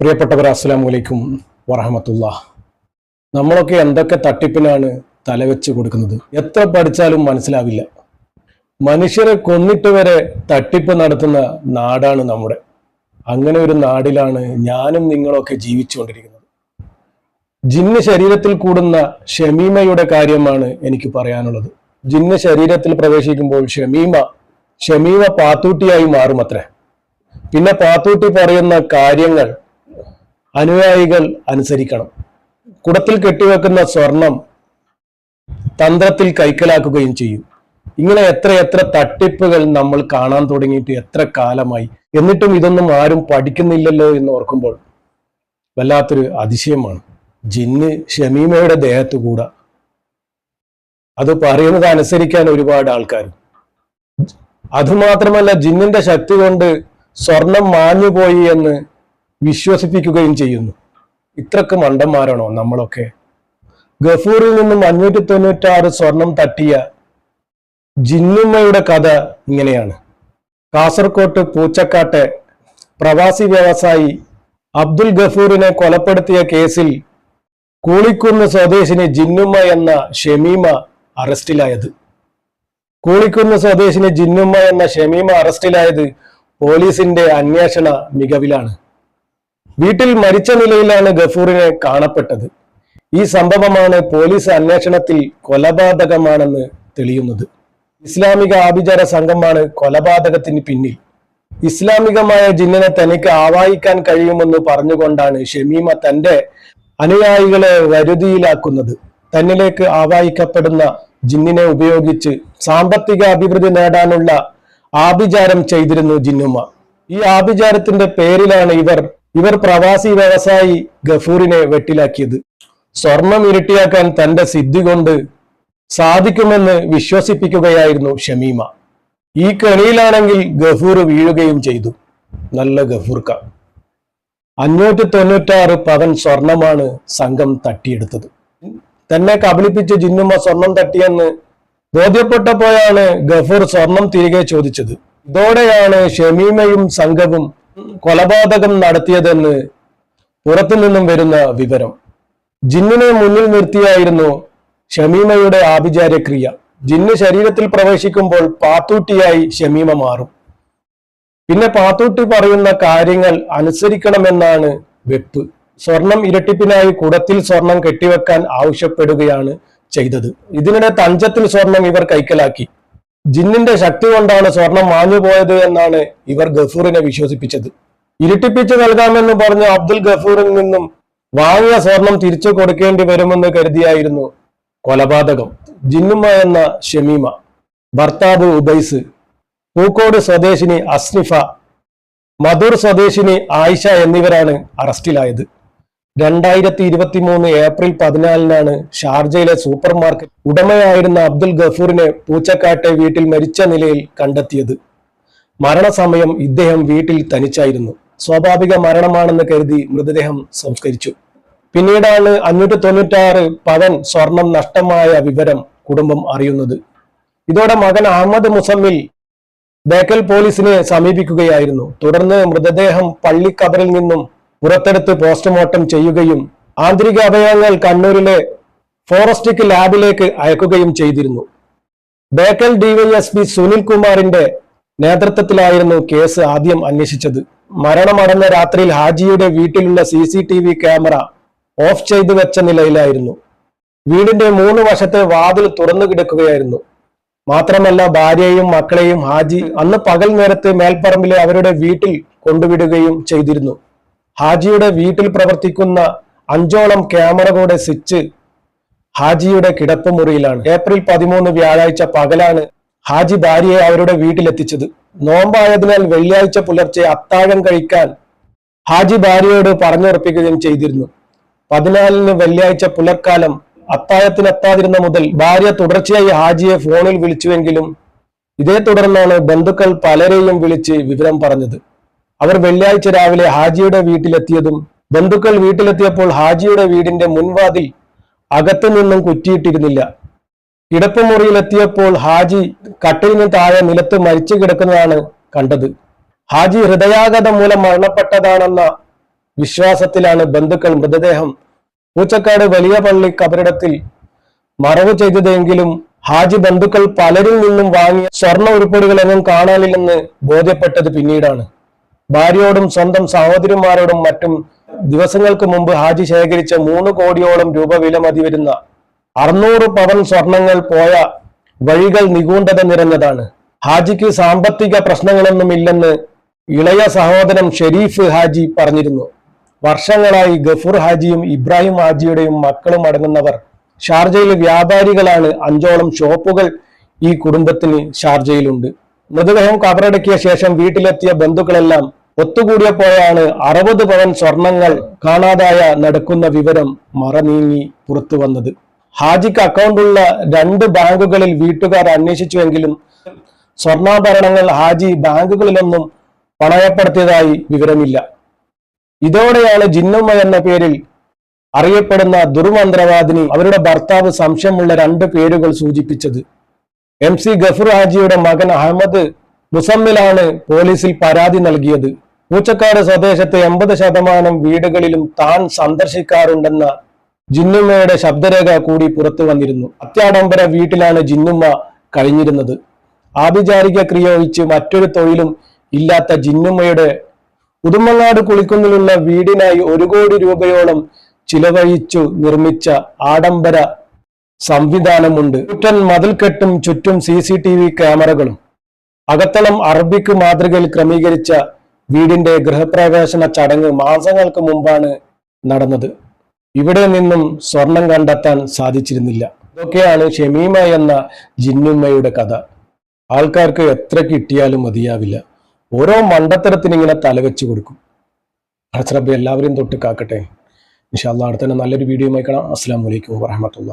പ്രിയപ്പെട്ടവർ അസ്സാം വലൈക്കും വറഹമത്തുള്ള. നമ്മളൊക്കെ എന്തൊക്കെ തട്ടിപ്പിനാണ് തലവെച്ച് കൊടുക്കുന്നത്? എത്ര പഠിച്ചാലും മനസ്സിലാവില്ല. മനുഷ്യരെ കൊന്നിട്ട് വരെ തട്ടിപ്പ് നടത്തുന്ന നാടാണ് നമ്മുടെ. അങ്ങനെ ഒരു നാടിലാണ് ഞാനും നിങ്ങളൊക്കെ ജീവിച്ചുകൊണ്ടിരിക്കുന്നത്. ജിന്ന് ശരീരത്തിൽ കൂടുന്ന ഷമീമയുടെ കാര്യമാണ് എനിക്ക് പറയാനുള്ളത്. ജിന്ന് ശരീരത്തിൽ പ്രവേശിക്കുമ്പോൾ ഷമീമ ഷമീമ പാത്തൂട്ടിയായി മാറുമത്രേ. പിന്നെ പാത്തൂട്ടി പറയുന്ന കാര്യങ്ങൾ അനുയായികൾ അനുസരിക്കണം. കുടത്തിൽ കെട്ടിവെക്കുന്ന സ്വർണം തന്ത്രത്തിൽ കൈക്കലാക്കുകയും ചെയ്യും. ഇങ്ങനെ എത്ര എത്ര തട്ടിപ്പുകൾ നമ്മൾ കാണാൻ തുടങ്ങിയിട്ട് എത്ര കാലമായി. എന്നിട്ടും ഇതൊന്നും ആരും പഠിക്കുന്നില്ലല്ലോ എന്ന് ഓർക്കുമ്പോൾ വല്ലാത്തൊരു അതിശയമാണ്. ജിന്ന് ഷമീമയുടെ ദേഹത്ത് കൂടാ. അത് പറയുന്നത് അനുസരിക്കാൻ ഒരുപാട് ആൾക്കാർ. അതുമാത്രമല്ല ജിന്നിന്റെ ശക്തി കൊണ്ട് സ്വർണം മാഞ്ഞുപോയി എന്ന് വിശ്വസിപ്പിക്കുകയും ചെയ്യുന്നു. ഇത്രക്ക് മണ്ടന്മാരാണോ നമ്മളൊക്കെ? ഗഫൂറിൽ നിന്നും അഞ്ഞൂറ്റി തൊണ്ണൂറ്റി ആറ് സ്വർണം തട്ടിയ ജിന്നുമ്മയുടെ കഥ ഇങ്ങനെയാണ്. കാസർകോട്ട് പൂച്ചക്കാട്ടെ പ്രവാസി വ്യവസായി അബ്ദുൽ ഗഫൂറിനെ കൊലപ്പെടുത്തിയ കേസിൽ കൂളിക്കുന്ന് സ്വദേശിനി ജിന്നുമ്മ എന്ന ഷമീമ അറസ്റ്റിലായത്. കൂളിക്കുന്ന് സ്വദേശിനി ജിന്നുമ്മ എന്ന ഷമീമ അറസ്റ്റിലായത് പോലീസിന്റെ അന്വേഷണ മികവിലാണ്. വീട്ടിൽ മരിച്ച നിലയിലാണ് ഗഫൂറിനെ കാണപ്പെട്ടത്. ഈ സംഭവമാണ് പോലീസ് അന്വേഷണത്തിൽ കൊലപാതകമാണെന്ന് തെളിയുന്നത്. ഇസ്ലാമിക ആഭിചാര സംഘമാണ് കൊലപാതകത്തിന് പിന്നിൽ. ഇസ്ലാമികമായ ജിന്നിനെ തനിക്ക് ആവാഹിക്കാൻ കഴിയുമെന്ന് പറഞ്ഞുകൊണ്ടാണ് ഷമീമ തന്റെ അനുയായികളെ വരുതിയിലാക്കുന്നത്. തന്നിലേക്ക് ആവാഹിക്കപ്പെടുന്ന ജിന്നിനെ ഉപയോഗിച്ച് സാമ്പത്തിക അഭിവൃദ്ധി നേടാനുള്ള ആഭിചാരം ചെയ്തിരുന്നു ജിന്നുമ്മ. ഈ ആഭിചാരത്തിന്റെ പേരിലാണ് ഇവർ ഇവർ പ്രവാസി വ്യവസായി ഗഫൂറിനെ വെട്ടിലാക്കിയത്. സ്വർണം ഇരട്ടിയാക്കാൻ തന്റെ സിദ്ധി കൊണ്ട് സാധിക്കുമെന്ന് വിശ്വസിപ്പിക്കുകയായിരുന്നു ഷമീമ. ഈ കെണിയിലാണെങ്കിൽ ഗഫൂർ വീഴുകയും ചെയ്തു. നല്ല ഗഫൂർക്ക. അഞ്ഞൂറ്റി തൊണ്ണൂറ്റാറ് പവൻ സ്വർണമാണ് സംഘം തട്ടിയെടുത്തത്. തന്നെ കബളിപ്പിച്ച് ജിന്നുമ്മ സ്വർണം തട്ടിയെന്ന് ബോധ്യപ്പെട്ടപ്പോഴാണ് ഗഫൂർ സ്വർണം തിരികെ ചോദിച്ചത്. ഇതോടെയാണ് ഷമീമയും സംഘവും കൊലപാതകം നടത്തിയതെന്ന് പുറത്തു നിന്നും വരുന്ന വിവരം. ജിന്നിനെ മുന്നിൽ നിർത്തിയായിരുന്നു ഷമീമയുടെ ആഭിചാര്യക്രിയ ജിന്ന് ശരീരത്തിൽ പ്രവേശിക്കുമ്പോൾ പാത്തൂട്ടിയായി ഷമീമ മാറും. പിന്നെ പാത്തൂട്ടി പറയുന്ന കാര്യങ്ങൾ അനുസരിക്കണമെന്നാണ് വെപ്പ്. സ്വർണം ഇരട്ടിപ്പിനായി കുടത്തിൽ സ്വർണം കെട്ടിവെക്കാൻ ആവശ്യപ്പെടുകയാണ് ചെയ്തത്. ഇതിനിടെ തഞ്ചത്തിൽ സ്വർണം ഇവർ കൈക്കലാക്കി. ജിന്നിന്റെ ശക്തി കൊണ്ടാണ് സ്വർണം മാഞ്ഞുപോയത് എന്നാണ് ഇവർ ഗഫൂറിനെ വിശ്വസിപ്പിച്ചത്. ഇരട്ടിപ്പിച്ച് നൽകാമെന്ന് പറഞ്ഞ അബ്ദുൽ ഗഫൂറിൽ നിന്നും വാങ്ങിയ സ്വർണം തിരിച്ചു കൊടുക്കേണ്ടി വരുമെന്ന് കരുതിയായിരുന്നു കൊലപാതകം. ജിന്നുമ്മ എന്ന ഷമീമ ഭർത്താവ് ഉബൈസ് പൂക്കോട് സ്വദേശിനി അസ്നിഫ മധുർ സ്വദേശിനി ആയിഷ എന്നിവരാണ് അറസ്റ്റിലായത്. രണ്ടായിരത്തി ഇരുപത്തി മൂന്ന് ഏപ്രിൽ പതിനാലിനാണ് ഷാർജയിലെ സൂപ്പർ മാർക്കറ്റ് ഉടമയായിരുന്ന അബ്ദുൽ ഗഫൂറിനെ പൂച്ചക്കാട്ടെ വീട്ടിൽ മരിച്ച നിലയിൽ കണ്ടെത്തിയത്. മരണസമയം ഇദ്ദേഹം വീട്ടിൽ തനിച്ചായിരുന്നു. സ്വാഭാവിക മരണമാണെന്ന് കരുതി മൃതദേഹം സംസ്കരിച്ചു. പിന്നീടാണ് അഞ്ഞൂറ്റി തൊണ്ണൂറ്റാറ് പവൻ സ്വർണം നഷ്ടമായ വിവരം കുടുംബം അറിയുന്നത്. ഇതോടെ മകൻ അഹമ്മദ് മുസമ്മിൽ ബേക്കൽ പോലീസിനെ സമീപിക്കുകയായിരുന്നു. തുടർന്ന് മൃതദേഹം പള്ളിക്കബറിൽ നിന്നും പുറത്തെടുത്ത് പോസ്റ്റ്മോർട്ടം ചെയ്യുകയും ആന്തരിക അവയവങ്ങൾ കണ്ണൂരിലെ ഫോറസ്റ്റിക് ലാബിലേക്ക് അയക്കുകയും ചെയ്തിരുന്നു. ബേക്കൽ ഡിവൈഎസ്പി സുനിൽ കുമാറിന്റെ നേതൃത്വത്തിലായിരുന്നു കേസ് ആദ്യം അന്വേഷിച്ചത്. മരണമടഞ്ഞ രാത്രിയിൽ ഹാജിയുടെ വീട്ടിലുള്ള C C T V camera off ചെയ്തു വെച്ച നിലയിലായിരുന്നു. വീടിന്റെ മൂന്ന് വശത്തെ വാതിൽ തുറന്നു കിടക്കുകയായിരുന്നു. മാത്രമല്ല ഭാര്യയും മക്കളെയും ഹാജി അന്ന് പകൽ നേരത്ത് മേൽപ്പറമ്പിലെ അവരുടെ വീട്ടിൽ കൊണ്ടുവിടുകയും ചെയ്തിരുന്നു. ഹാജിയുടെ വീട്ടിൽ പ്രവർത്തിക്കുന്ന അഞ്ചോളം ക്യാമറകളുടെ സ്വിച്ച് ഹാജിയുടെ കിടപ്പ് മുറിയിലാണ്. ഏപ്രിൽ പതിമൂന്ന് വ്യാഴാഴ്ച പകലാണ് ഹാജി ഭാര്യയെ അവരുടെ വീട്ടിലെത്തിച്ചത്. നോമ്പായതിനാൽ വെള്ളിയാഴ്ച പുലർച്ചെ അത്താഴം കഴിക്കാൻ ഹാജി ഭാര്യയോട് പറഞ്ഞുറപ്പിക്കുകയും ചെയ്തിരുന്നു. പതിനാലിന് വെള്ളിയാഴ്ച പുലർക്കാലം അത്താഴത്തിനെത്താതിരുന്ന മുതൽ ഭാര്യ തുടർച്ചയായി ഹാജിയെ ഫോണിൽ വിളിച്ചുവെങ്കിലും ഇതേ തുടർന്നാണ് ബന്ധുക്കൾ പലരെയും വിളിച്ച് വിവരം പറഞ്ഞത്. അവർ വെള്ളിയാഴ്ച രാവിലെ ഹാജിയുടെ വീട്ടിലെത്തിയതും ബന്ധുക്കൾ വീട്ടിലെത്തിയപ്പോൾ ഹാജിയുടെ വീടിന്റെ മുൻവാതിൽ അകത്തു നിന്നും കുറ്റിയിട്ടിരുന്നില്ല. കിടപ്പുമുറിയിലെത്തിയപ്പോൾ ഹാജി കട്ടിലിന് താഴെ നിലത്ത് മരിച്ചു കിടക്കുന്നതാണ് കണ്ടത്. ഹാജി ഹൃദയാഘാതം മൂലം മരണപ്പെട്ടതാണെന്ന വിശ്വാസത്തിലാണ് ബന്ധുക്കൾ മൃതദേഹം പൂച്ചക്കാട് വലിയ പള്ളി കബറിടത്തിൽ മറവ് ചെയ്തതെങ്കിലും ഹാജി ബന്ധുക്കൾ പലരിൽ നിന്നും വാങ്ങിയ സ്വർണ ഉരുപ്പടികളൊന്നും കാണാനില്ലെന്ന് ബോധ്യപ്പെട്ടത് പിന്നീടാണ്. ഭാര്യയോടും സ്വന്തം സഹോദരിമാരോടും മറ്റും ദിവസങ്ങൾക്ക് മുമ്പ് ഹാജി ശേഖരിച്ച മൂന്ന് കോടിയോളം രൂപ വില മതി വരുന്ന അറുന്നൂറ് പവൻ സ്വർണങ്ങൾ പോയ വഴികൾ നിഗൂഢത നിറഞ്ഞതാണ്. ഹാജിക്ക് സാമ്പത്തിക പ്രശ്നങ്ങളൊന്നുമില്ലെന്ന് ഇളയ സഹോദരൻ ഷെരീഫ് ഹാജി പറഞ്ഞിരുന്നു. വർഷങ്ങളായി ഗഫൂർ ഹാജിയും ഇബ്രാഹിം ഹാജിയുടെയും മക്കളും അടങ്ങുന്നവർ ഷാർജയിലെ വ്യാപാരികളാണ്. അഞ്ചോളം ഷോപ്പുകൾ ഈ കുടുംബത്തിന് ഷാർജയിലുണ്ട്. മൃതദേഹം കബറടക്കിയ ശേഷം വീട്ടിലെത്തിയ ബന്ധുക്കളെല്ലാം ഒത്തുകൂടിയപ്പോഴാണ് അറുപത് പവൻ സ്വർണങ്ങൾ കാണാതായ നടക്കുന്ന വിവരം മറനീങ്ങി പുറത്തു വന്നത്. ഹാജിക്ക് അക്കൗണ്ടുള്ള രണ്ട് ബാങ്കുകളിൽ വീട്ടുകാർ അന്വേഷിച്ചുവെങ്കിലും സ്വർണാഭരണങ്ങൾ ഹാജി ബാങ്കുകളിലൊന്നും പണയപ്പെടുത്തിയതായി വിവരമില്ല. ഇതോടെയാണ് ജിന്നുമ്മ എന്ന പേരിൽ അറിയപ്പെടുന്ന ദുർമന്ത്രവാദിനി അവരുടെ ഭർത്താവ് സംശയമുള്ള രണ്ട് പേരുകൾ സൂചിപ്പിച്ചത്. എം സി ഗഫൂർ ഹാജിയുടെ മകൻ അഹമ്മദ് മുസമ്മിലാണ് പോലീസിൽ പരാതി നൽകിയത്. പൂച്ചക്കാട് സ്വദേശത്തെ എൺപത് ശതമാനം വീടുകളിലും താൻ സന്ദർശിക്കാറുണ്ടെന്ന ജിന്നുമ്മയുടെ ശബ്ദരേഖ കൂടി പുറത്തു വന്നിരുന്നു. അത്യാഡംബര വീട്ടിലാണ് ജിന്നുമ്മ കഴിഞ്ഞിരുന്നത്. ആഭിചാരിക ക്രിയ ഒഴിച്ച് മറ്റൊരു തൊഴിലും ഇല്ലാത്ത ജിന്നുമ്മയുടെ ഉദുമങ്ങാട് കുളിക്കുന്നിലുള്ള വീടിനായി ഒരു കോടി രൂപയോളം ചിലവഴിച്ചു നിർമ്മിച്ച ആഡംബര സംവിധാനമുണ്ട്. ചുറ്റൻ മതിൽക്കെട്ടും ചുറ്റും സി സി ടി വി ക്യാമറകളും. അകത്തളം അറബിക്ക് മാതൃകയിൽ ക്രമീകരിച്ച വീടിന്റെ ഗൃഹപ്രവേശന ചടങ്ങ് മാസങ്ങൾക്ക് മുമ്പാണ് നടന്നത്. ഇവിടെ നിന്നും സ്വർണം കണ്ടെത്താൻ സാധിച്ചിരുന്നില്ല. ഇതൊക്കെയാണ് ഷമീമ എന്ന ജിന്നുമ്മയുടെ കഥ. ആൾക്കാർക്ക് എത്ര കിട്ടിയാലും മതിയാവില്ല. ഓരോ മണ്ടത്തരത്തിന് ഇങ്ങനെ തലവെച്ച് കൊടുക്കും. അച്ഛറബ് എല്ലാവരെയും തൊട്ട് കാക്കട്ടെ. ഇൻഷാല്ല അടുത്ത നല്ലൊരു വീഡിയോ ആയിക്കണം അസ്സാം വലൈക്കും വാഹമത്തുള്ള